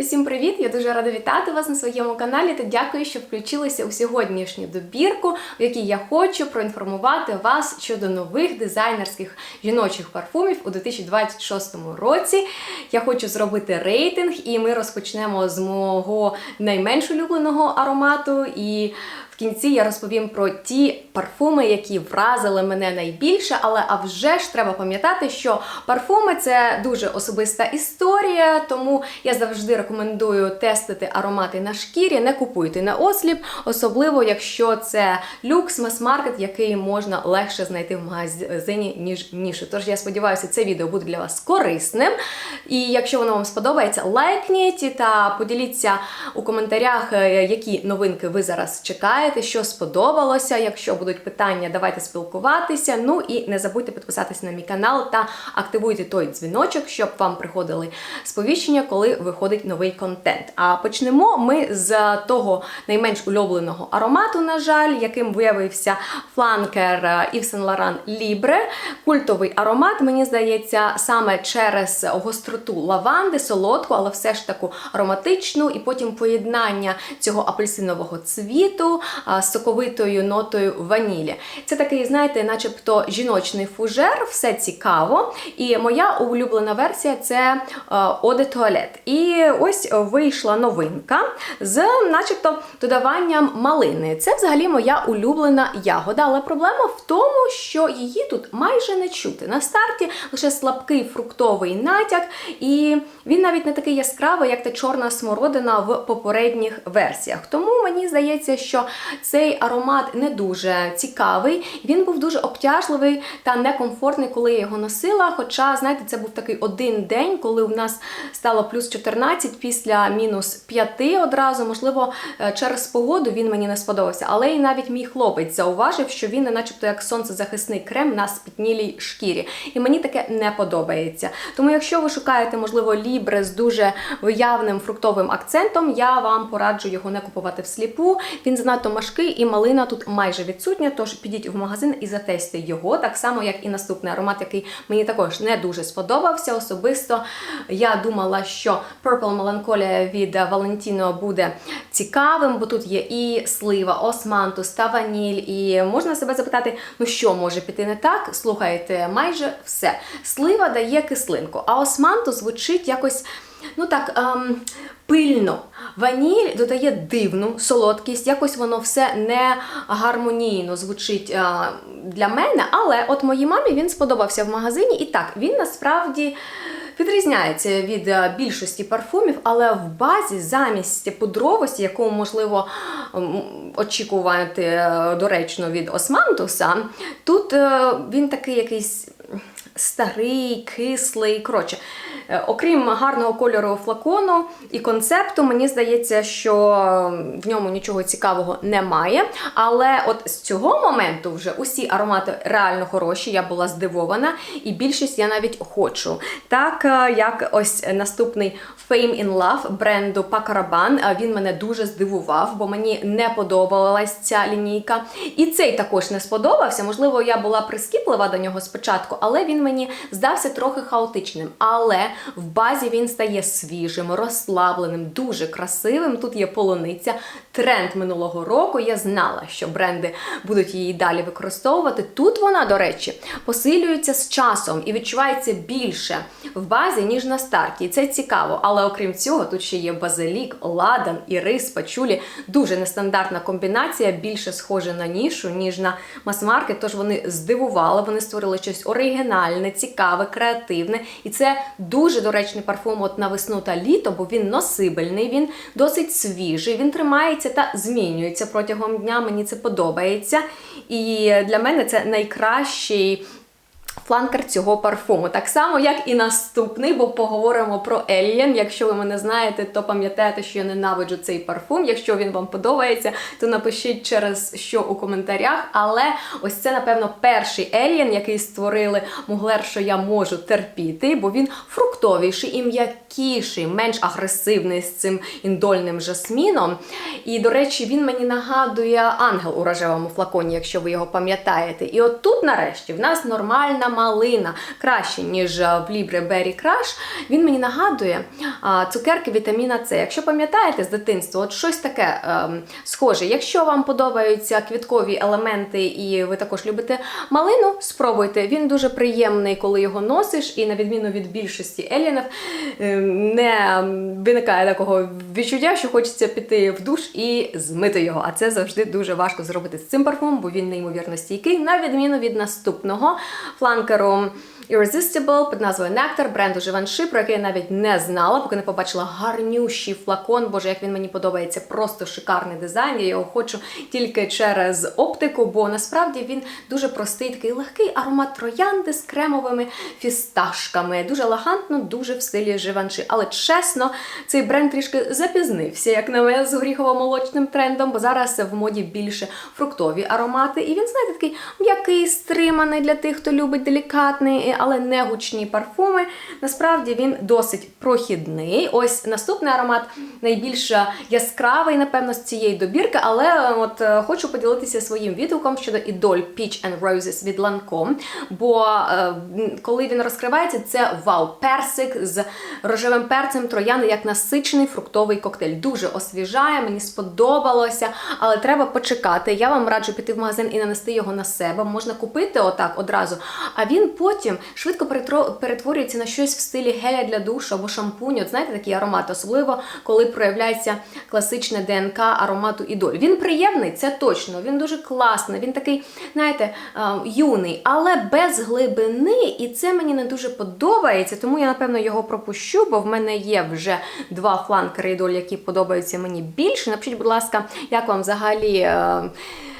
Усім привіт! Я дуже рада вітати вас на своєму каналі та дякую, що включилися у сьогоднішню добірку, в якій я хочу проінформувати вас щодо нових дизайнерських жіночих парфумів у 2026 році. Я хочу зробити рейтинг, і ми розпочнемо з мого найменш улюбленого аромату. І кінці я розповім про ті парфуми, які вразили мене найбільше, але а вже ж треба пам'ятати, що парфуми це дуже особиста історія, тому я завжди рекомендую тестити аромати на шкірі, не купуйте на осліп, особливо якщо це люкс, мас-маркет, який можна легше знайти в магазині, ніж нішу. Тож я сподіваюся, це відео буде для вас корисним. І якщо воно вам сподобається, лайкніть та поділіться у коментарях, е, які новинки ви зараз чекаєте, що сподобалося. Якщо будуть питання, давайте спілкуватися. Ну і не забудьте підписатися на мій канал та активуйте той дзвіночок, щоб вам приходили сповіщення, коли виходить новий контент. А почнемо ми з того найменш улюбленого аромату, на жаль, яким виявився фланкер Yves Saint Laurent Libre. Культовий аромат, мені здається, саме через гостроту лаванди, солодку, але все ж таку ароматичну, і потім поєднання цього апельсинового цвіту соковитою нотою ванілі. Це такий, знаєте, начебто жіночний фужер, все цікаво. І моя улюблена версія це de Toilette. І ось вийшла новинка з, начебто, додаванням малини. Це взагалі моя улюблена ягода, але проблема в тому, що її тут майже не чути. На старті лише слабкий фруктовий натяк, і він навіть не такий яскравий, як та чорна смородина в попередніх версіях. Тому мені здається, що цей аромат не дуже цікавий. Він був дуже обтяжливий та некомфортний, коли я його носила. Хоча, знаєте, це був такий один день, коли у нас стало плюс 14 після мінус 5 одразу. Можливо, е, через погоду він мені не сподобався. Але і навіть мій хлопець зауважив, що він начебто як сонцезахисний крем на спітнілій шкірі. І мені таке не подобається. Тому, якщо ви шукаєте, можливо, лібре з дуже виявним фруктовим акцентом, я вам пораджу його не купувати всліпу. Він занадто важкий і малина тут майже відсутня. Тож підіть в магазин і затестьте його, так само, як і наступний аромат, який мені також не дуже сподобався. Особисто я думала, що Purple Melancholia від Valentino буде цікавим, бо тут є і слива, османтус та ваніль. І можна себе запитати, ну що може піти не так? Слухайте, майже все. Слива дає кислинку, а османтус звучить якось. Ну так, ем, пильно. Ваніль додає дивну солодкість, якось воно все не гармонійно звучить е, для мене, але от моїй мамі він сподобався в магазині. І так, він насправді відрізняється від е, більшості парфумів, але в базі замість пудровості, яку можливо очікувати е, доречно від Османтуса, тут він такий якийсь старий, кислий. Коротше, окрім гарного кольору флакону і концепту, мені здається, що в ньому нічого цікавого немає. Але от з цього моменту вже усі аромати реально хороші, я була здивована, і більшість я навіть хочу. Так е, як ось наступний Fame in Love бренду Paco Rabanne, він мене дуже здивував, бо мені не подобалась ця лінійка. І цей також не сподобався. Можливо, я була прискіплива до нього спочатку, але він мені здався трохи хаотичним. Але в базі він стає свіжим, розслабленим, дуже красивим. Тут є полуниця. Тренд минулого року. Я знала, що бренди будуть її далі використовувати. Тут вона, до речі, посилюється з часом і відчувається більше в базі, ніж на старті. І це цікаво. Але окрім цього, тут ще є базилік, ладан, ірис, пачулі. Дуже нестандартна комбінація, більше схожа на нішу, ніж на мас-маркет. Тож вони здивували, вони створили щось оригінальне, цікаве, креативне. І це дуже доречний парфум от на весну та літо, бо він носибельний, він досить свіжий, він тримається та змінюється протягом дня. Мені це подобається. І для мене це найкращий. Фланкер цього парфуму. Так само, як і наступний, бо поговоримо про Alien. Якщо ви мене знаєте, то пам'ятаєте, що я ненавиджу цей парфум. Якщо він вам подобається, то напишіть через що у коментарях. Але ось це, напевно, перший Alien, який створили Муглер, що я можу терпіти, бо він фруктовіший і м'якіший, менш агресивний з цим індольним жасміном. І, до речі, він мені нагадує ангел у рожевому флаконі, якщо ви його пам'ятаєте. І от тут, нарешті, в нас нормальна малина краще, ніж е, в Libre Berry Crush. Він мені нагадує цукерки вітаміна С. Якщо пам'ятаєте з дитинства, от щось таке ем, схоже. Якщо вам подобаються квіткові елементи і ви також любите малину, спробуйте. Він дуже приємний, коли його носиш, і на відміну від більшості елінів, ем, не виникає такого відчуття, що хочеться піти в душ і змити його. А це завжди дуже важко зробити з цим парфумом, бо він неймовірно стійкий, на відміну від наступного фланкеру. Irresistible під назвою Nectar бренду Givenchy, про який я навіть не знала, поки не побачила гарнющий флакон. Боже, як він мені подобається, просто шикарний дизайн. Я його хочу тільки через оптику, бо насправді він дуже простий, такий легкий аромат троянди з кремовими фісташками. Дуже елегантно, дуже в стилі Givenchy. Але чесно, цей бренд трішки запізнився, як на мене, з горіхово-молочним трендом, бо зараз в моді більше фруктові аромати. І він, знаєте, такий м'який, стриманий для тих, хто любить делікатний, але не гучні парфуми. Насправді він досить прохідний. Ось наступний аромат найбільш яскравий, напевно, з цієї добірки, але от е, хочу поділитися своїм відгуком щодо Idol Peach and Roses від Lancome, бо е, коли він розкривається, це вау, персик з рожевим перцем трояни як насичений фруктовий коктейль. Дуже освіжає, мені сподобалося, але треба почекати. Я вам раджу піти в магазин і нанести його на себе. Можна купити отак одразу. А він потім швидко перетворюється на щось в стилі геля для душу або шампуню. От знаєте, такий аромат, особливо коли проявляється класичне ДНК аромату ідоль. Він приємний, це точно. Він дуже класний. Він такий, знаєте, е, юний, але без глибини, і це мені не дуже подобається. Тому я напевно його пропущу, бо в мене є вже два фланкери ідоль, які подобаються мені більше. Напишіть, будь ласка, як вам взагалі.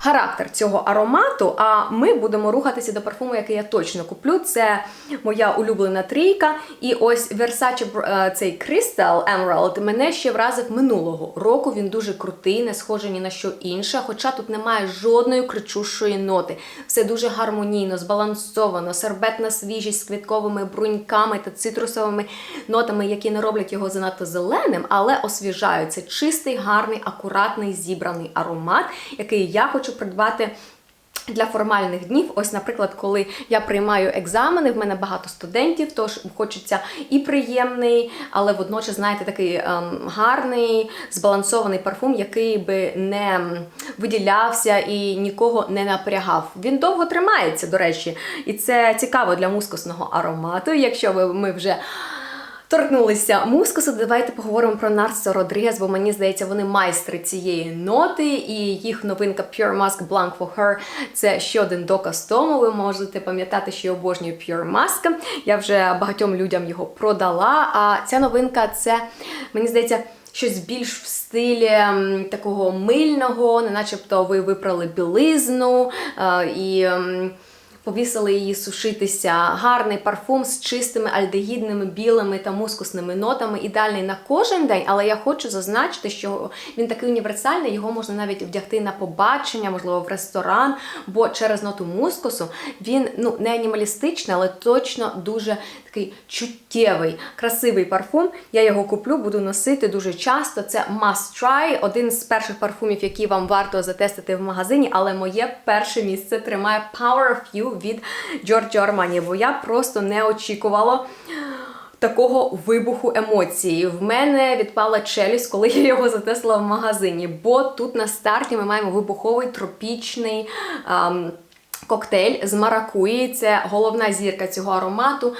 Характер цього аромату. А ми будемо рухатися до парфуму, який я точно куплю. Це моя улюблена трійка. І ось Versace е, цей Crystal Emerald мене ще вразив минулого року. Він дуже крутий, не схожий ні на що інше. Хоча тут немає жодної кричущої ноти. Все дуже гармонійно, збалансовано, сербетна свіжість з квітковими бруньками та цитрусовими нотами, які не роблять його занадто зеленим, але освіжають. Це чистий, гарний, акуратний, зібраний аромат, який я хочу придбати. Для формальних днів, ось, наприклад, коли я приймаю екзамени, в мене багато студентів, тож хочеться і приємний, але водночас, знаєте, такий ем, гарний, збалансований парфум, який би не виділявся і нікого не напрягав. Він довго тримається, до речі, і це цікаво для мускусного аромату. Якщо ми вже торкнулися мускусу, давайте поговоримо про Нарсо Родрігес, бо мені здається, вони майстри цієї ноти, і їх новинка Pure Musk Blanc for Her це ще один доказ тому. Ви можете пам'ятати, що я обожнюю Pure Musk. Я вже багатьом людям його продала. А ця новинка це, мені здається, щось більш в стилі такого мильного, не начебто ви випрали білизну е, і. Повісили її сушитися. Гарний парфум з чистими альдегідними, білими та мускусними нотами. Ідеальний на кожен день, але я хочу зазначити, що він такий універсальний, його можна навіть вдягти на побачення, можливо, в ресторан, бо через ноту мускусу він ну не анімалістичний, але точно дуже такий чуттєвий, красивий парфум. Я його куплю, буду носити дуже часто. Це Must Try, один з перших парфумів, які вам варто затестити в магазині, але моє перше місце тримає Power of You від Giorgio Armani, бо я просто не очікувала. Такого вибуху емоцій. В мене відпала челюсть, коли я його затесла в магазині. Бо тут на старті ми маємо вибуховий тропічний. ам, Коктейль з маракуї, це головна зірка цього аромату.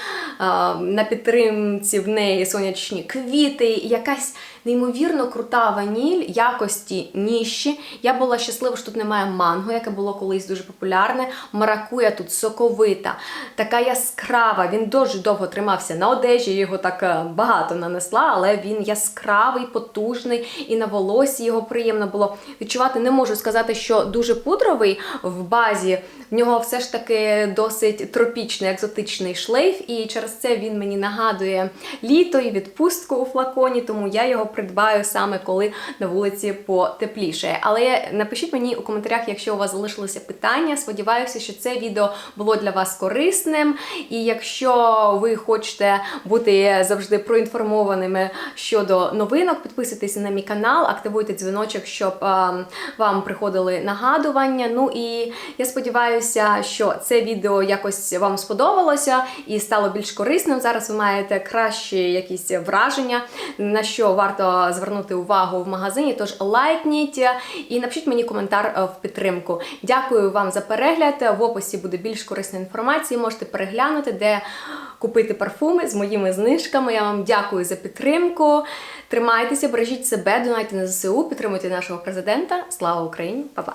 На підтримці в неї сонячні квіти, якась неймовірно крута ваніль якості ніжчі. Я була щаслива, що тут немає манго, яке було колись дуже популярне. Маракуя тут соковита, така яскрава. Він дуже довго тримався на одежі, його так е, багато нанесла, але він яскравий, потужний, і на волосі його приємно було відчувати. Не можу сказати, що дуже пудровий в базі. В нього все ж таки досить тропічний, екзотичний шлейф, і через це він мені нагадує літо і відпустку у флаконі, тому я його придбаю саме коли на вулиці потепліше. Але напишіть мені у коментарях, якщо у вас залишилося питання. Сподіваюся, що це відео було для вас корисним. І якщо ви хочете бути завжди проінформованими щодо новинок, підписуйтесь на мій канал, активуйте дзвіночок, щоб е, вам приходили нагадування. Ну і я сподіваюся, що це відео якось вам сподобалося і стало більш корисним. Зараз ви маєте кращі якісь враження, на що варто звернути увагу в магазині. Тож лайкніть і напишіть мені коментар е, в підтримку. Дякую вам за перегляд. В описі буде більш корисної інформації. Можете переглянути, де купити парфуми з моїми знижками. Я вам дякую за підтримку. Тримайтеся, бережіть себе, донайте на ЗСУ, підтримуйте нашого президента. Слава Україні! Па-па!